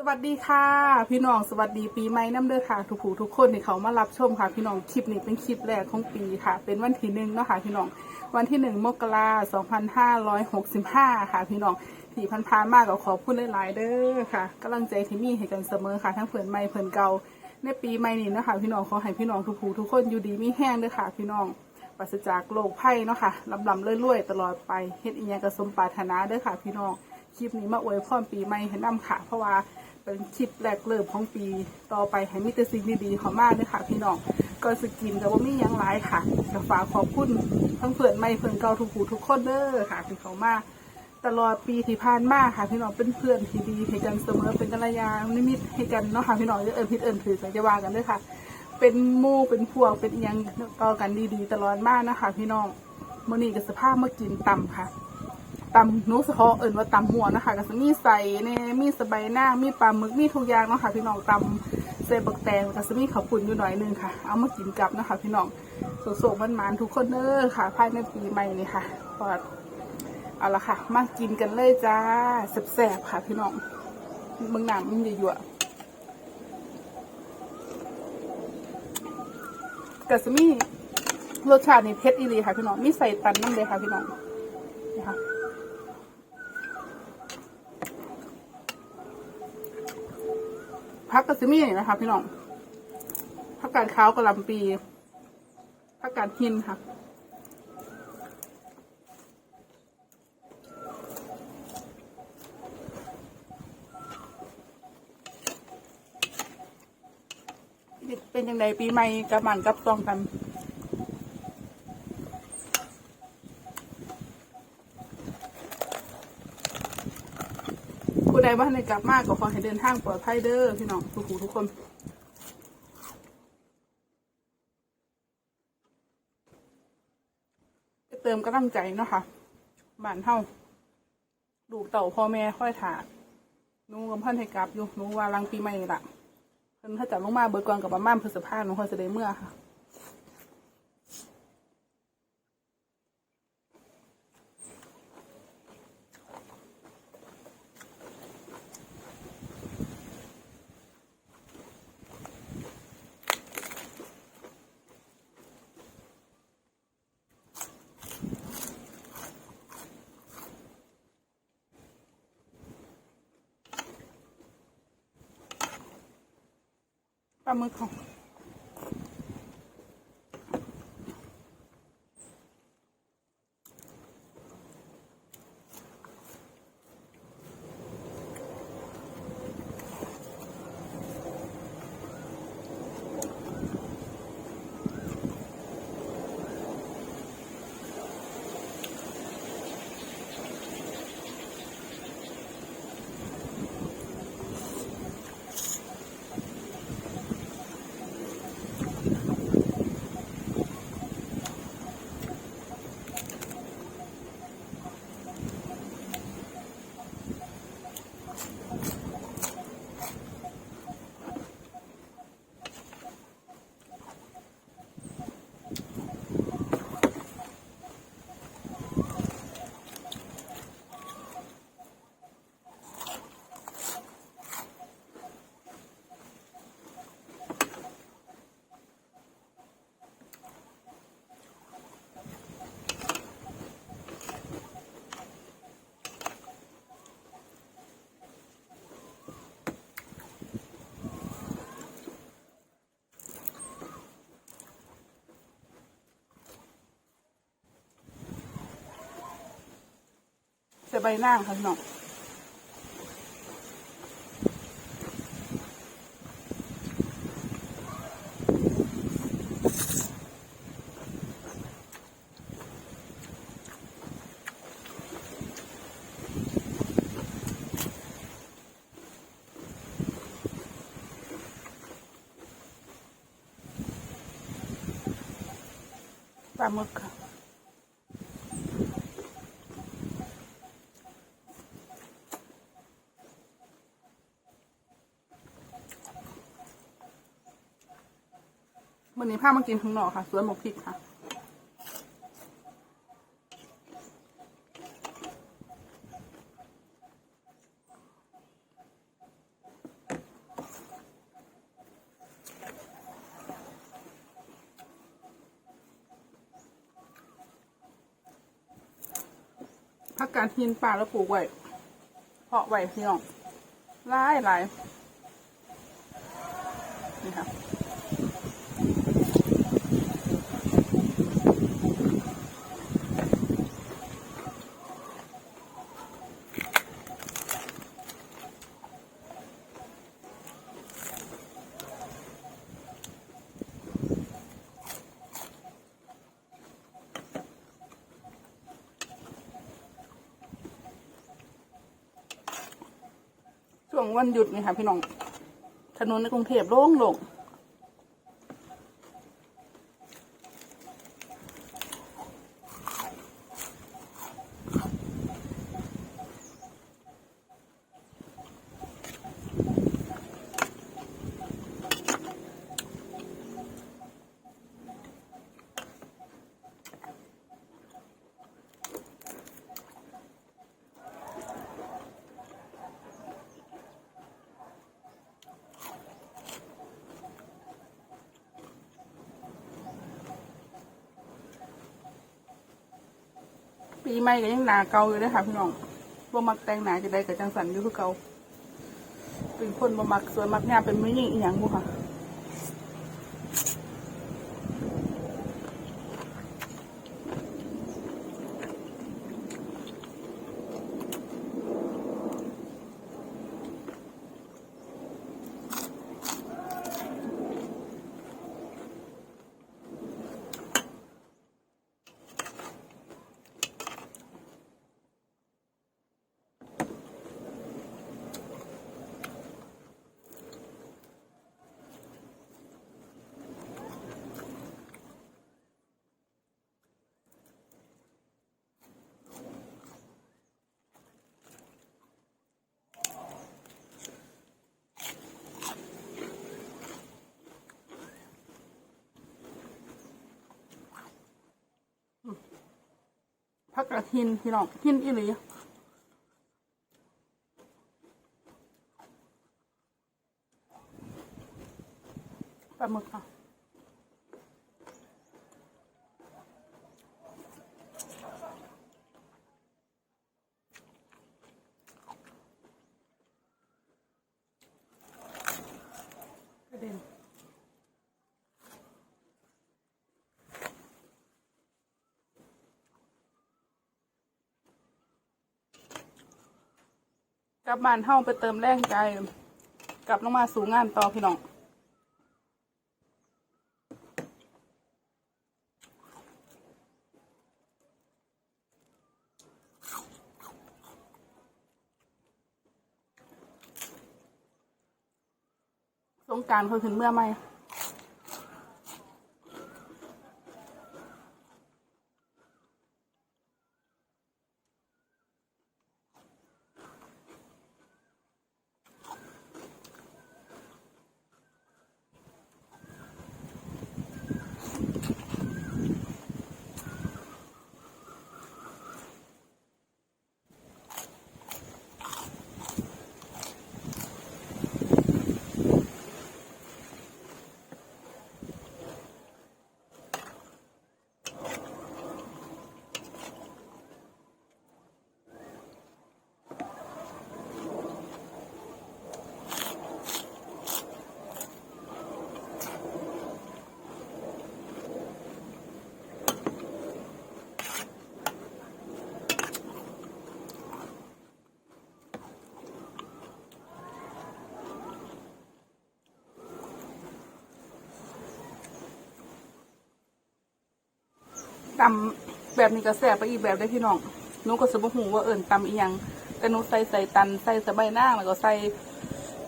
สวัสดีค่ะ พี่น้องสวัสดีปีใหม่น้ำเด้อค่ะ ทุกผู้ทุกคนที่เขามารับชมค่ะ พี่น้องคลิปนี้เป็นคลิปแรกของปีค่ะ เป็นวันที่หนึ่งเนาะค่ะพี่น้องวันที่หนึ่งมกราสองพันห้าร้อยหกสิบห้าค่ะ พี่น้องที่พันพานมากก็ขอบคุณหลายๆเด้อค่ะกำลังใจที่มีให้กันเสมอค่ะ ทั้งเพื่อนใหม่เพื่อนเก่าในปีใหม่นี้นะคะพี่น้องขอให้พี่น้องทุกผู้ทุกคนอยู่ดีมีแห้งเด้อค่ะ พี่น้องปราศจากโรคภัยเนาะค่ะลำลำเรื่อยๆ ตลอดไปเฮ็ดอีหยังกระสมปรารถนาเด้อค่ะ พี่น้องคลิปนี้มาอวยพรปีใหม่ให้นํค่ะ เพราะว่า เป็นคลิปแรกเริ่มของปี ต่อไปให้มีแต่สิ่งดีๆขอมากเลยค่ะพี่น้องก็สกินกับว่ามียังหลายค่ะก็ฝากขอบคุณทั้งเพื่อนใหม่เพื่อนเก่าทุกผู้ทุกคนเด้อค่ะที่เขามาตลอดปีที่ผ่านมาค่ะพี่น้องเป็นเพื่อนที่ดีให้กันเสมอเป็นกัลยาณมิตรให้กันเนาะค่ะพี่น้องจะเอิญพิดเอิญถือสัญญาวากันด้วยค่ะ เป็นมู่เป็นพวกเป็นอิหยังต่อกันดีๆ ตลอดมากนะคะ พี่น้องมื่อนี้ก็สภาพเมากินตำค่ะ ตำนูสะเพาะเอิ่นว่าตำหัวนะคะก็จะมีใส่เน่มีสะใบายนามีปลาหมึกมีทุกอย่างเนาะค่ะพี่น้องตำใส่บักแตงก็จะมีข้าวปุ่นอยู่หน่อยนึงค่ะ เอามากินกับนะคะ พี่น้องโศกๆมันมันทุกคนเด้อค่ะภายในปีใหม่นี่ค่ะก็เอาละค่ะ มากินกันเลยจ้าแซ่บๆค่ะ พี่น้องเมืองหนามมันยั่วๆก็จะมีรสชาตินี่เผ็ดอีหลีค่ะพี่น้องมีใส่ตันน้ำเลยค่ะพี่น้องนี่ค่ะ พักกระซิมี่นะคะ พี่น้องพักกาดขาวกระลำปีพักกาดหินค่ะเป็นยังไงปีใหม่กับหมันกับตองกัน ผู้ใดว่านในกลับมากก็ขอให้เดินทางปลอดภัยเด้อพี่น้องทุกผู้ทุกคนเติมกำลังใจเนาะค่ะบ้านเฮาลูกเต่าพ่อแม่ค่อยถาหนูกับพื่อนให้กลับอยู่นูว่าลังปีใหม่ละเพิ่นถ้าจับลงมาเบิดก่อนกับประมาณพฤษภาหนูค่อยจะได้เมื่อค่ะ ปลาหมึกของ ใส่ใบนาค่ะพี่น้องปลาหมึกค่ะ วันนี้ผ้ามากินข้างนอกค่ะสวนหมกพริกค่ะพักการทินป่าแล้วปลูกไว้ เพาะไว้พี่น้องหลายหลายนี่ค่ะ วงวันหยุดนี่ค่ะพี่น้องถนนในกรุงเทพโล่งโล่ง ปีใหม่ก็ยังหนาเก่าอยู่เลยค่ะพี่น้องบ่มักแต่งหนาจะได้กับจังสันอยู่คือเก่าเป็นคนบ่มักสวยมักงามเป็นไม่ยิ่งอีหยังบุค่ะ ผักกระหินพี่น้องหินอีหลีปลาหมึกค่ะ กลับบ้านเฮาไปเติมแรงใจ กลับลงมาสู่งานต่อพี่น้องสงการเขาถึงเมื่อไหม ตำแบบนี้ก็แสบไปอีกแบบได้พี่น้องหนูก็สมหูว่าเอิ่นตำอีหยังแต่หนูใส่ใส่ตันใส่สะใบหน้าแล้วก็ใส่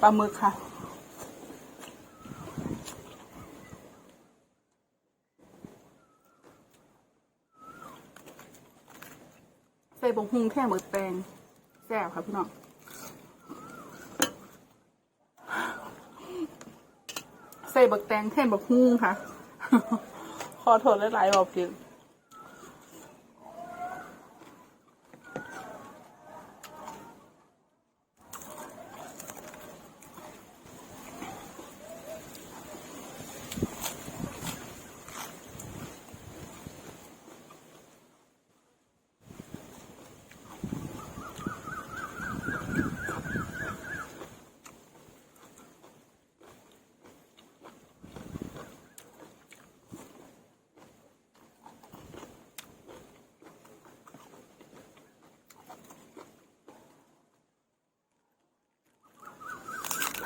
ปลาหมึกค่ะใส่บงฮุงแค่หมึกแตงแซ่บค่ะพี่น้องใส่บักแตงแทนบักฮุงค่ะ ขอโทษหลายๆรอบจริง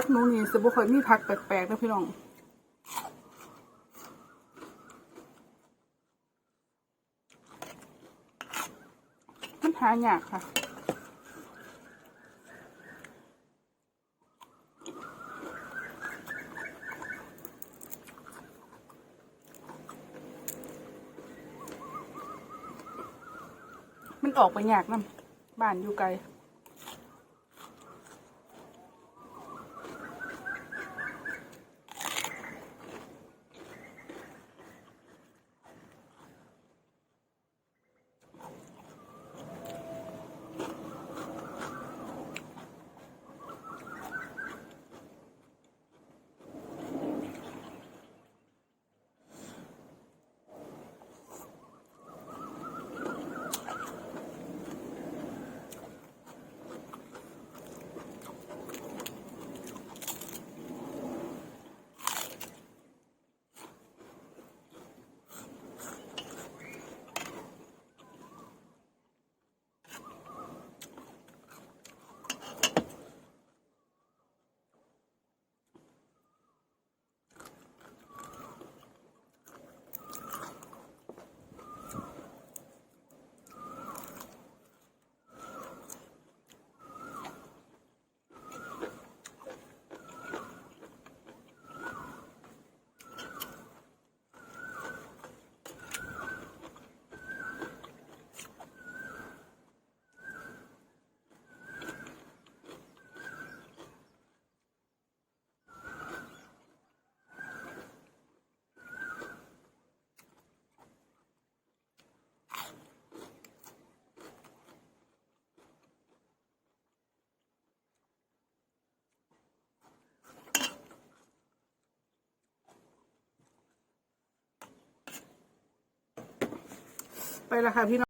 พักหนูนี่สบุคอยมีพักแปลกๆนะพี่น้องมันหายากค่ะมันออกไปยากนํบ้านอยู่ไกล ไปและค่ะพี่น้อง